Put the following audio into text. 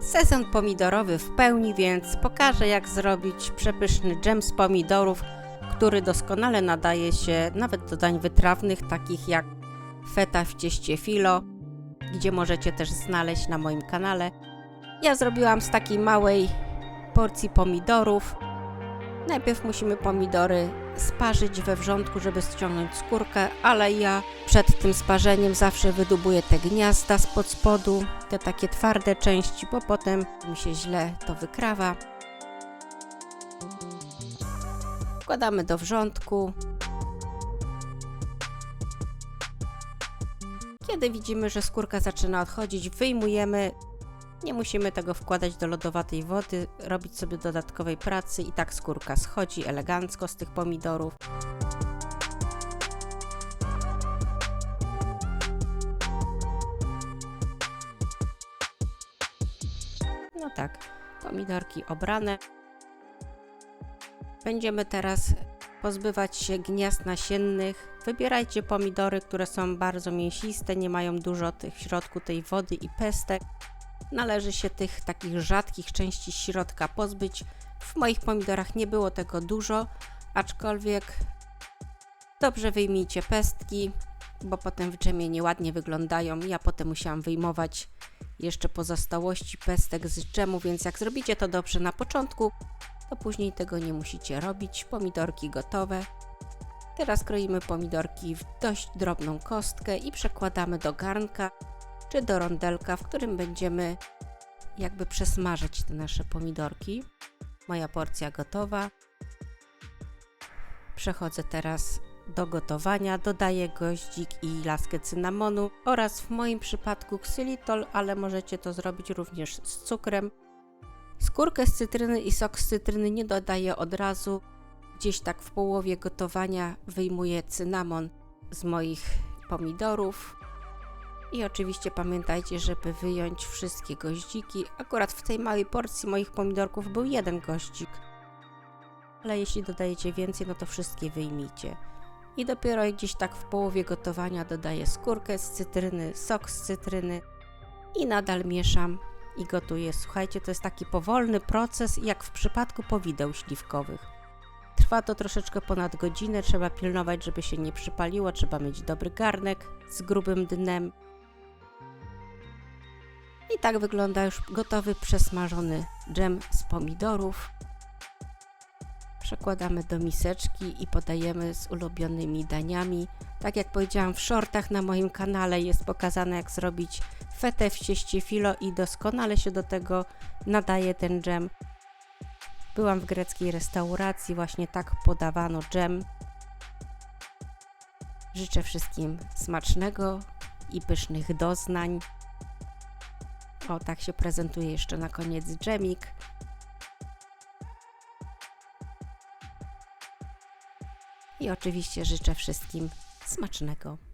Sezon pomidorowy w pełni, więc pokażę jak zrobić przepyszny dżem z pomidorów, który doskonale nadaje się nawet do dań wytrawnych, takich jak feta w cieście filo, gdzie możecie też znaleźć na moim kanale. Ja zrobiłam z takiej małej porcji pomidorów. Najpierw musimy pomidory sparzyć we wrzątku, żeby ściągnąć skórkę, ale ja przed tym sparzeniem zawsze wydubuję te gniazda spod spodu, te takie twarde części, bo potem mi się źle to wykrawa. Wkładamy do wrzątku. Kiedy widzimy, że skórka zaczyna odchodzić, wyjmujemy. Nie musimy tego wkładać do lodowatej wody, robić sobie dodatkowej pracy i tak skórka schodzi elegancko z tych pomidorów. No tak, pomidorki obrane. Będziemy teraz pozbywać się gniazd nasiennych. Wybierajcie pomidory, które są bardzo mięsiste, nie mają dużo tych w środku tej wody i pestek. Należy się tych takich rzadkich części środka pozbyć. W moich pomidorach nie było tego dużo, aczkolwiek dobrze wyjmijcie pestki, bo potem w dżemie nieładnie wyglądają. Ja potem musiałam wyjmować jeszcze pozostałości pestek z dżemu, więc jak zrobicie to dobrze na początku, to później tego nie musicie robić. Pomidorki gotowe. Teraz kroimy pomidorki w dość drobną kostkę i przekładamy do garnka czy do rondelka, w którym będziemy jakby przesmażyć te nasze pomidorki. Moja porcja gotowa. Przechodzę teraz do gotowania. Dodaję goździk i laskę cynamonu oraz w moim przypadku ksylitol, ale możecie to zrobić również z cukrem. Skórkę z cytryny i sok z cytryny nie dodaję od razu. Gdzieś tak w połowie gotowania wyjmuję cynamon z moich pomidorów. I oczywiście pamiętajcie, żeby wyjąć wszystkie goździki. Akurat w tej małej porcji moich pomidorków był jeden goździk. Ale jeśli dodajecie więcej, no to wszystkie wyjmijcie. I dopiero gdzieś tak w połowie gotowania dodaję skórkę z cytryny, sok z cytryny i nadal mieszam i gotuję. Słuchajcie, to jest taki powolny proces, jak w przypadku powideł śliwkowych. Trwa to troszeczkę ponad godzinę, trzeba pilnować, żeby się nie przypaliło, trzeba mieć dobry garnek z grubym dnem. I tak wygląda już gotowy, przesmażony dżem z pomidorów. Przekładamy do miseczki i podajemy z ulubionymi daniami. Tak jak powiedziałam, w shortach na moim kanale jest pokazane, jak zrobić fetę w cieście filo i doskonale się do tego nadaje ten dżem. Byłam w greckiej restauracji, właśnie tak podawano dżem. Życzę wszystkim smacznego i pysznych doznań. Tak się prezentuje jeszcze na koniec dżemik. I oczywiście życzę wszystkim smacznego.